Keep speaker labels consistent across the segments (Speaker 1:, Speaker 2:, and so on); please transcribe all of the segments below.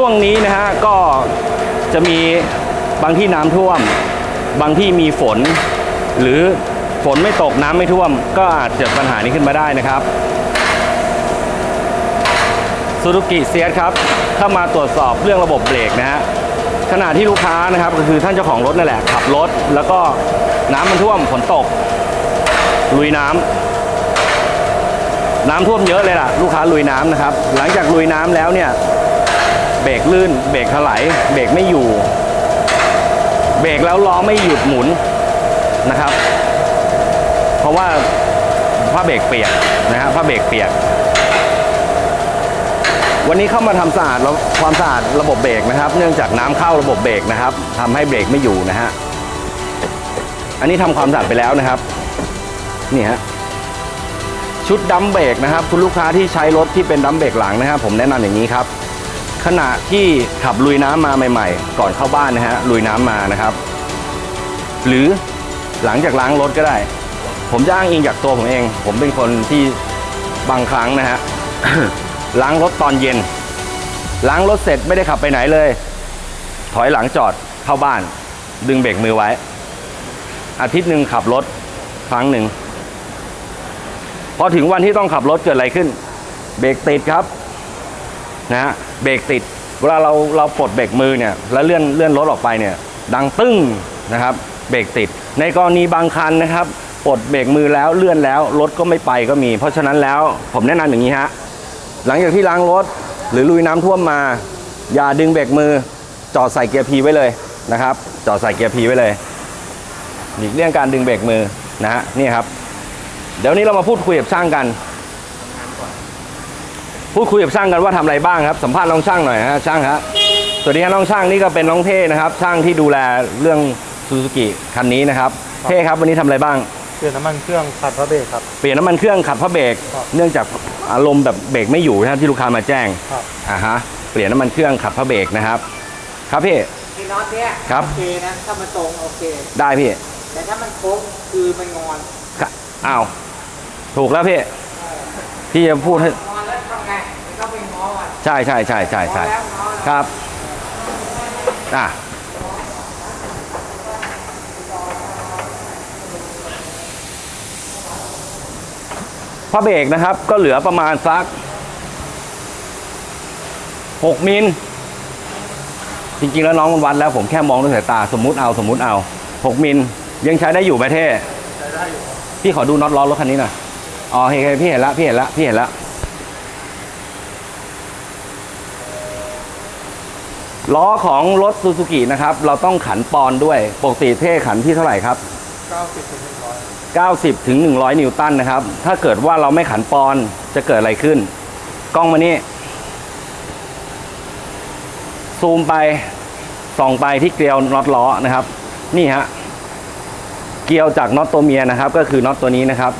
Speaker 1: ช่วงนี้นะฮะก็จะมีบางที่น้ำท่วม บางที่มีฝน หรือฝนไม่ตกน้ำไม่ท่วม ก็อาจเกิดปัญหานี้ขึ้นมาได้นะครับซูซูกิเซียครับเข้ามาตรวจสอบเรื่องระบบเบรกนะฮะขณะที่ลูกค้านะครับก็คือท่านเจ้าของรถนั่นแหละขับรถ แล้วก็น้ำมันท่วมฝนตก ลุยน้ำน้ำท่วมเยอะเลยล่ะ ลูกค้าลุยน้ำนะครับ หลังจากลุยน้ำแล้วเนี่ย เบรกลื่น เบรกถลายเบรกไม่อยู่ เบรกแล้วล้อไม่หยุดหมุนนะครับ เพราะว่าผ้าเบรกเปียกนะฮะผ้าเบรกเปียก วันนี้เข้ามาทำสะอาดความสะอาดระบบเบรกนะครับ เนื่องจากน้ำเข้าระบบเบรกนะครับทำให้เบรกไม่อยู่นะฮะอันนี้ทำความสะอาดไปแล้วนะครับนี่ฮะชุดดัมเบรกนะครับ คุณลูกค้าที่ใช้รถที่เป็นดัมเบรกหลังนะครับ ผมแนะนำอย่างนี้ครับ ขณะที่ขับลุยน้ำมาใหม่ ๆ ก่อนเข้าบ้านนะฮะลุยน้ำมานะครับ หรือหลังจากล้างรถก็ได้ ผมจะอ้างอิงจากตัวผมเอง ผมเป็นคนที่บางครั้งนะฮะล้างรถตอนเย็น ล้างรถเสร็จไม่ได้ขับไปไหนเลย ถอยหลังจอดเข้าบ้าน ดึงเบรกมือไว้ อาทิตย์หนึ่งขับรถครั้งหนึ่งพอถึงวันที่ต้องขับรถเกิดอะไรขึ้น เบรกติดครับ นะฮะเบรกติด เวลาเราเราปลดเบรกมือเนี่ยแล้วเลื่อนเลื่อนรถออกไปเนี่ยดังตึ้งนะครับเบรกติด ในกรณีบางคันนะครับปลดเบรกมือแล้วเลื่อนแล้วรถก็ไม่ไปก็มี เพราะฉะนั้นแล้วผมแนะนำอย่างนี้ฮะหลังจากที่ล้างรถหรือลุยน้ำท่วมมา อย่าดึงเบรกมือจอดใส่เกียร์พีไว้เลยนะครับ จอดใส่เกียร์พีไว้เลยหลีกเลี่ยงการดึงเบรกมือนะฮะนี่ครับ เดี๋ยวนี้เรามาพูดคุยกับช่างกัน พูดคุยกับช่างกันว่าทำอะไรบ้างครับ สัมภาษณ์น้องช่างหน่อยฮะช่างครับสวัสดีครับน้องช่างนี่ก็เป็นน้องเท่นะครับ ช่างที่ดูแลเรื่องซูซูกิคันนี้นะครับ เท่ครับวันนี้ทำอะไรบ้าง
Speaker 2: เปลี่ยนน้ำมันเครื่องขัดพระเบรกครับ
Speaker 1: เปลี่ยนน้ำมันเครื่องขัดพระเบรก
Speaker 2: ครับ
Speaker 1: เนื่องจากอารมณ์แบบเบรกไม่อยู่นะครับที่ลูกค้ามาแจ้ง
Speaker 2: ครับ
Speaker 1: อ่าฮะเปลี่ยนน้ำมันเครื่องขัดพระเบรกนะครับ ครับพี่
Speaker 3: ไอ้น็อตเนี้ย
Speaker 1: ครับ
Speaker 3: โอเคนะถ้ามันตรงโอเค
Speaker 1: ได้พี่
Speaker 3: แต่ถ้ามันโค้งคือมันงอน
Speaker 1: ค่ะอ้าวถูกแล้วพี่พี่จะพูดให้ ใช่ใช่ใช่ใช่ใช่ครับอะพระเบรกนะครับก็เหลือประมาณสัก 6 มิลจริงๆ แล้วน้องมันวัดแล้วผมแค่มองด้วยสายตาสมมุติเอาสมมุติเอา 6 มิลยังใช้ได้อยู่ไหมเท่
Speaker 2: ใช้ได้อยู่
Speaker 1: พี่ขอดูน็อตล้อรถคันนี้หน่อยอ๋อเฮ้ยพี่เห็นแล้วพี่เห็นแล้วพี่เห็นแล้ว ล้อของรถซูซูกินะครับ เราต้องขันปอนด์ด้วย ปกติเท่ขันที่เท่าไหร่ครับ
Speaker 2: 90ถึง100
Speaker 1: 90ถึง100 นิวตันนะครับ ถ้าเกิดว่าเราไม่ขันปอนด์จะเกิดอะไรขึ้น กล้องมานี่ ซูมไป ส่องไปที่เกลียวน็อตล้อนะครับ นี่ฮะ เกลียวจากน็อตตัวเมียนะครับ ก็คือน็อตตัวนี้นะครับ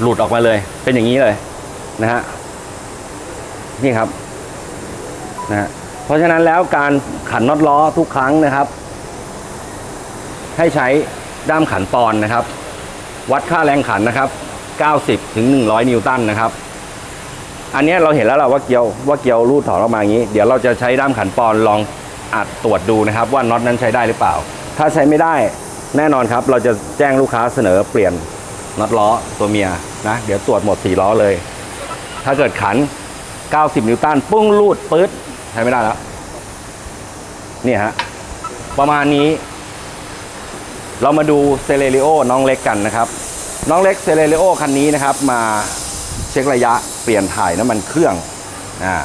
Speaker 1: หลุดออกมาเลย เป็นอย่างนี้เลยนะฮะ นี่ครับนะฮะเพ ราะฉะนั้นแล้วการขันน็อตล้อทุกครั้งนะครับ ให้ใช้ด้ามขันปอนนะครับ วัดค่าแรงขันนะครับ 90ถึง100 นิวตันนะครับ อันนี้เราเห็นแล้วเราว่าเกียวว่าเกียวรูดถอนออกมาอย่างนี้ เดี๋ยวเราจะใช้ด้ามขันปอนลองอัดตรวจดูนะครับ ว่าน็อตนั้นใช้ได้หรือเปล่า ถ้าใช้ไม่ได้แน่นอนครับ เราจะแจ้งลูกค้าเสนอเปลี่ยนน็อตล้อตัวเมียนะ เดี๋ยวตรวจหมด4ล้อเลย ถ้าเกิดขัน 90 นิวตันปุ้งรูดปื๊ด ใช้ไม่ได้แล้ว เนี่ยฮะ ประมาณนี้ เรามาดูเซเลริโอน้องเล็กกันนะครับ น้องเล็กเซเลริโอคันนี้นะครับ มาเช็คระยะเปลี่ยนถ่ายน้ำมันเครื่องอ่า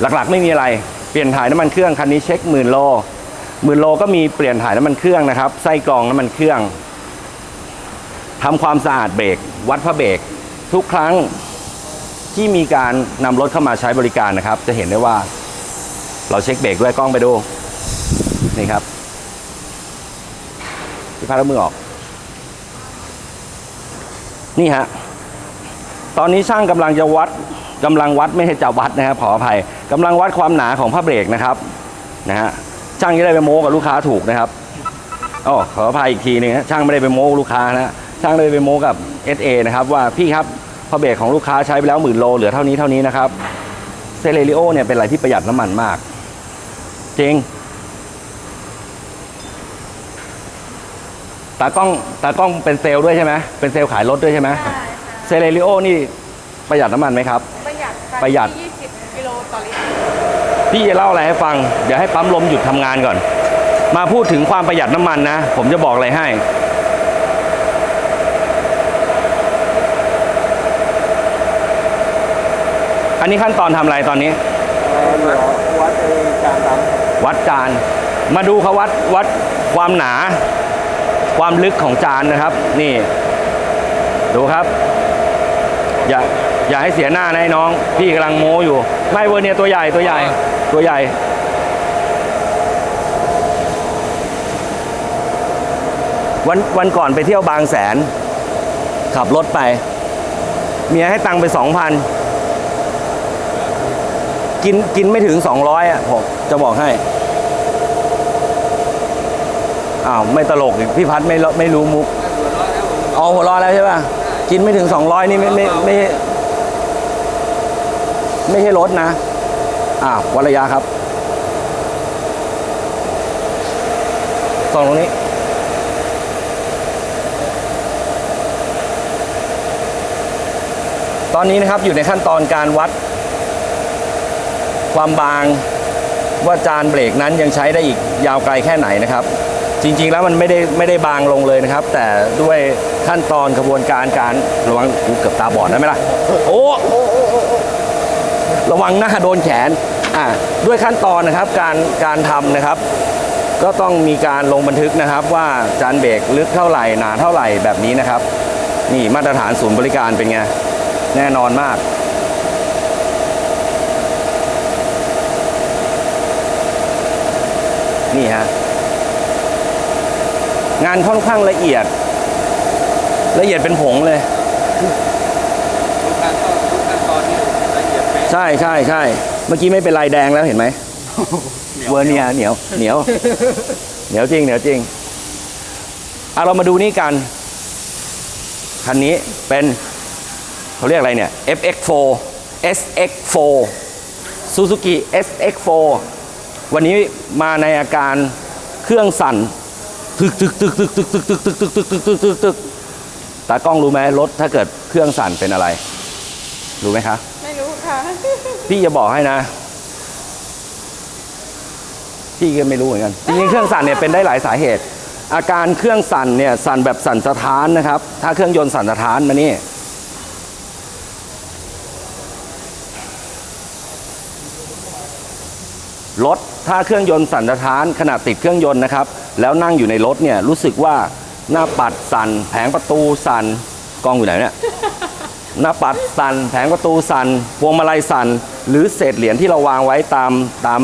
Speaker 1: หลักๆ ไม่มีอะไร เปลี่ยนถ่ายน้ำมันเครื่องคันนี้เช็คหมื่นโลหมื่นโลก็มีเปลี่ยนถ่ายน้ำมันเครื่องนะครับ ไส้กรองน้ำมันเครื่องทำความสะอาดเบรกวัดพระเบรกทุกครั้ง ที่มีการนำรถเข้ามาใช้บริการนะครับ จะเห็นได้ว่า เราเช็คเบรกด้วยกล้องไปดู นี่ครับพี่พาแล้วมือออก นี่ฮะตอนนี้ช่างกำลังจะวัดกำลังวัดไม่ใช่จะวัดนะครับขออภัยกำลังวัดความหนาของผ้าเบรกนะครับนะฮะช่างจะได้ไปโม้กับลูกค้าถูกนะครับอ๋อขออภัยอีกทีหนึงฮะช่างไม่ได้ไปโม้กับลูกค้านะช่างได้ไปโม้กับ SA นะครับว่าพี่ครับ ผ้าเบรกของลูกค้าใช้ไปแล้วหมื่นโลเหลือเท่านี้เท่านี้นะครับเซเลริโอเนี่ยเป็นอะไรที่ประหยัดน้ำมันมาก จริงตากล้องตากล้องเป็นเซลล์ด้วยใช่ไหมเป็นเซลล์ขายรถด้วยใช่ไหม
Speaker 4: ใช่ค่ะ
Speaker 1: เซเลริโอนี่ประหยัดน้ำมันไหมครับ
Speaker 4: ประหยัดค่
Speaker 1: ประหยัด
Speaker 4: ที่20กิโลต่อลิตร
Speaker 1: พี่จะเล่าอะไรให้ฟัง เดี๋ยวให้ปั๊มลมหยุดทำงานก่อน มาพูดถึงความประหยัดน้ำมันนะ ผมจะบอกอะไรให้ นนี้ขั้นตอนทำอะไรตอนนี้
Speaker 2: วัดไอ้การด
Speaker 1: วัดจาน มาดูเขาวัดวัดความหนา ความลึกของจานนะครับ นี่ ดูครับ อย่าอย่าให้เสียหน้านะไอ้น้อง พี่กำลังโม้อยู่ ไม่เวอร์เนี่ยตัวใหญ่ตัวใหญ่ ตัวใหญ่ วันวันก่อนไปเที่ยวบางแสน ขับรถไป เมียให้ตังค์ไปสองพัน กินกินไม่ถึงสองร้อยอะผมจะบอกให้อ้าวไม่ตลกอีกพี่พัดไม่ไม่รู้มุกเอ๋อหัวร้อแล้วใช่ป่ะกินไม่ถึงสองร้อยนี่ไม่ไม่ไม่ไม่ไม่ใช่รถนะอ้าววัดระยะครับส่องตรงนี้ตอนนี้นะครับอยู่ในขั้นตอนการวัด ความบางว่าจานเบรกนั้นยังใช้ได้อีกยาวไกลแค่ไหนนะครับ จริงๆแล้วมันไม่ได้ไม่ได้บางลงเลยนะครับ แต่ด้วยขั้นตอนกระบวนการการระวังกูเกือบตาบอดได้ไหมล่ะโอ้ระวังหน้าโดนแขนอ่าด้วยขั้นตอนนะครับการการทำนะครับ ก็ต้องมีการลงบันทึกนะครับ ว่าจานเบรกลึกเท่าไหร่หนาเท่าไหร่แบบนี้นะครับ นี่มาตรฐานศูนย์บริการเป็นไงแน่นอนมาก นี่ฮะงานค่อนข้างละเอียด ละเอียดเป็นผงเลย
Speaker 3: ทุกขั้นตอนทุกขั้นตอนนี่ละเอียดเป๊ะ
Speaker 1: ใช่ใช่ใช่เมื่อกี้ไม่เป็นลายแดงแล้วเห็นไหมเวอร์เนียเหนียวเหนียวเหนียวจริงเหนียวจริงเอาเรามาดูนี่กัน คันนี้เป็นเขาเรียกอะไรเนี่ย FX4 SX4 Suzuki SX4 วันนี้มาในอาการเครื่องสั่นตึกตึกตึกตึกตึกตึกตึกตึกตึกตึกตึกตึกตึกตึกตากล้องรู้ไหมรถถ้าเกิดเครื่องสั่นเป็นอะไร รู้ไหมคะ
Speaker 4: ไม่รู้ค่ะ
Speaker 1: พี่จะบอกให้นะ พี่ก็ไม่รู้เหมือนกันจริงๆเครื่องสั่นเนี่ยเป็นได้หลายสาเหตุ อาการเครื่องสั่นเนี่ยสั่นแบบสั่นสะท้านนะครับ ถ้าเครื่องยนต์สั่นสะท้านมานี่ รถถ้าเครื่องยนต์สั่นสะท้านขณะติดเครื่องยนต์นะครับ แล้วนั่งอยู่ในรถเนี่ยรู้สึกว่าหน้าปัดสั่นแผงประตูสั่นกล้องอยู่ไหนเนี่ยหน้าปัดสั่นแผงประตูสั่นพวงมาลัยสั่นหรือเศษเหรียญที่เราวางไว้ตามตาม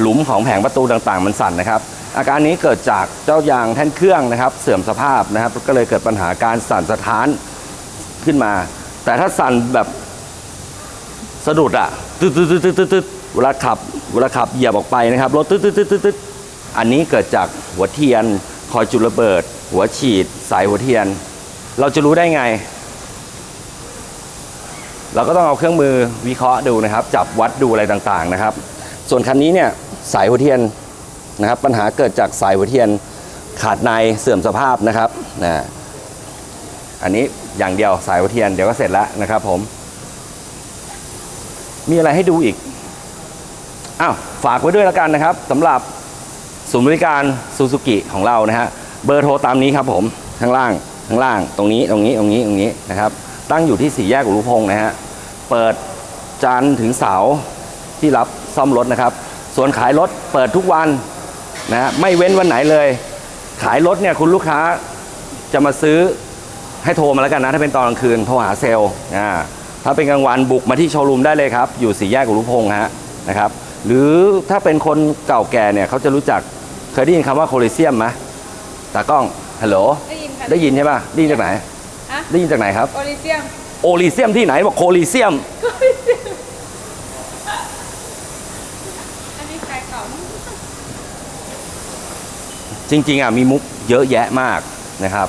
Speaker 1: หลุมของแผงประตูต่างๆ มันสั่นนะครับ อาการนี้เกิดจากเจ้ายางแท่นเครื่องนะครับ เสื่อมสภาพนะครับ ก็เลยเกิดปัญหาการสั่นสะท้านขึ้นมา แต่ถ้าสั่นแบบสะดุดอะตึ๊ดตึ๊ดตึ๊ดตึ๊ดตึ๊ดตึ๊ด เวลาขับเวลาขับเหยียบออกไปนะครับรถตึ๊ดตึ๊ดตึ๊ดตึ๊ดตึ๊ดอันนี้เกิดจากหัวเทียนคอยจุดระเบิด หัวฉีด สายหัวเทียน เราจะรู้ได้ไง เราก็ต้องเอาเครื่องมือวิเคราะห์ดูนะครับ จับวัดดูอะไรต่างๆนะครับ ส่วนคันนี้เนี่ยสายหัวเทียนนะครับ ปัญหาเกิดจากสายหัวเทียนขาดในเสื่อมสภาพนะครับนะอันนี้อย่างเดียวสายหัวเทียนเดี๋ยวก็เสร็จแล้วนะครับผม มีอะไรให้ดูอีก อ้าวฝากไว้ด้วยแล้วกันนะครับสำหรับศูนย์บริการซูซูกิของเรานะฮะเบอร์โทรตามนี้ครับผมข้างล่างข้างล่างตรงนี้ตรงนี้ตรงนี้ตรงนี้นะครับ ตั้งอยู่ที่สี่แยกอุรุพงศ์นะฮะเปิดจันทร์ถึงเสาร์ที่รับซ่อมรถนะครับ ส่วนขายรถเปิดทุกวันนะฮะไม่เว้นวันไหนเลย ขายรถเนี่ยคุณลูกค้าจะมาซื้อให้โทรมาแล้วกันนะ ถ้าเป็นตอนกลางคืนโทรหาเซลล์อ่าถ้าเป็นกลางวันบุกมาที่โชว์รูมได้เลยครับ อยู่สี่แยกอุรุพงศ์ฮะนะครับ หรือถ้าเป็นคนเก่าแก่เนี่ยเขาจะรู้จักเคยได้ยินคำว่าโคลิเซียมไหมตากล้องฮัลโหล
Speaker 4: ได้ยินค่ะ
Speaker 1: ได้ยินใช่ป่ะได้ยินจากไหน
Speaker 4: ฮะ
Speaker 1: ได้ยินจากไหนครับ
Speaker 4: โอลิเซียม
Speaker 1: โอลิเซียมที่ไหนบอกโคลิเซียม
Speaker 4: อันนี้ขายเก่า
Speaker 1: จริงๆอะมีมุกเยอะแยะมากนะครับ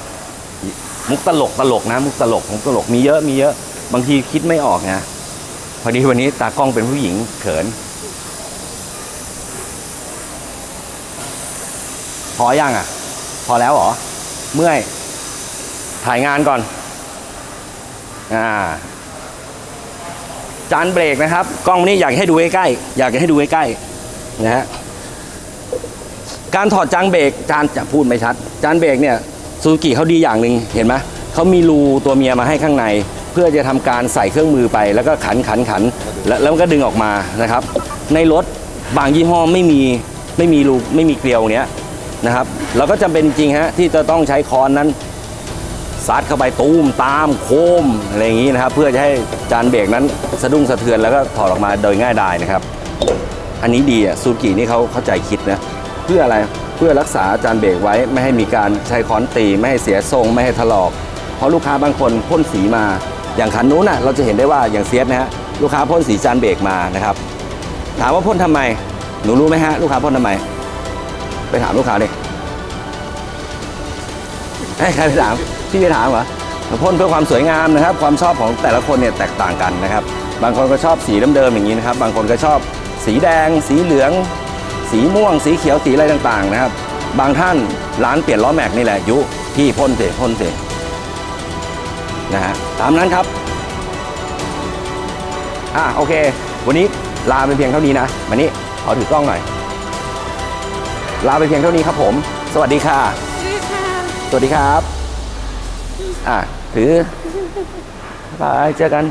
Speaker 1: มุกตลกตลกนะมุกตลกมุกตลกมีเยอะมีเยอะ บางทีคิดไม่ออกนะพอดีวันนี้ตากล้องเป็นผู้หญิงเขิน พอยังอะ พอแล้วหรอ เมื่อย ถ่ายงานก่อน อ่า จานเบรกนะครับ กล้องนี้อยากให้ดูใกล้ๆ อยากให้ดูใกล้ๆ นะฮะ การถอดจานเบรก จานจะพูดไม่ชัด จานเบรกเนี่ยซูซูกิเขาดีอย่างหนึ่งเห็นไหมเขามีรูตัวเมียมาให้ข้างใน เพื่อจะทำการใส่เครื่องมือไปแล้วก็ขันขันขันแล้วแล้วก็ดึงออกมานะครับ ในรถบางยี่ห้อไม่มีไม่มีรูไม่มีเกลียวเนี้ย นะครับเราก็จำเป็นจริงฮะที่จะต้องใช้ค้อนนั้นซัดเข้าไปตูมตามโคมอะไรอย่างนี้นะครับ เพื่อจะให้จานเบรกนั้นสะดุ้งสะเทือนแล้วก็ถอดออกมาโดยง่ายดายนะครับ อันนี้ดีอะซูกินี่เขาเข้าใจคิดนะเพื่ออะไรเพื่อรักษาจานเบรกไว้ไม่ให้มีการใช้ค้อนตีไม่ให้เสียทรงไม่ให้ถลอก เพราะลูกค้าบางคนพ่นสีมาอย่างคันนู้นน่ะเราจะเห็นได้ว่าอย่างเซียสนะฮะลูกค้าพ่นสีจานเบรกมานะครับ ถามว่าพ่นทำไม หนูรู้ไหมฮะลูกค้าพ่นทำไม ไปถามลูกค้าดิเอ้ยใครไปถามพี่ไปถามเหรอพ่นเพื่อความสวยงามนะครับ ความชอบของแต่ละคนเนี่ยแตกต่างกันนะครับ บางคนก็ชอบสีเดิมๆอย่างนี้นะครับ บางคนก็ชอบสีแดง สีเหลือง สีม่วง สีเขียวสีอะไรต่างๆนะครับ บางท่านร้านเปลี่ยนล้อแม็กนี่แหละยุพี่พ่นเสพ่นเสนะฮะตามนั้นครับอะโอเค วันนี้ลาไปเพียงเท่านี้นะมานี่ขอถือกล้องหน่อย ลาไปเพียงเท่านี้ครับผม สวัสดีค่ะ
Speaker 4: นี่ค่ะ
Speaker 1: สวัสดีครับ อะถือบายเจอกัน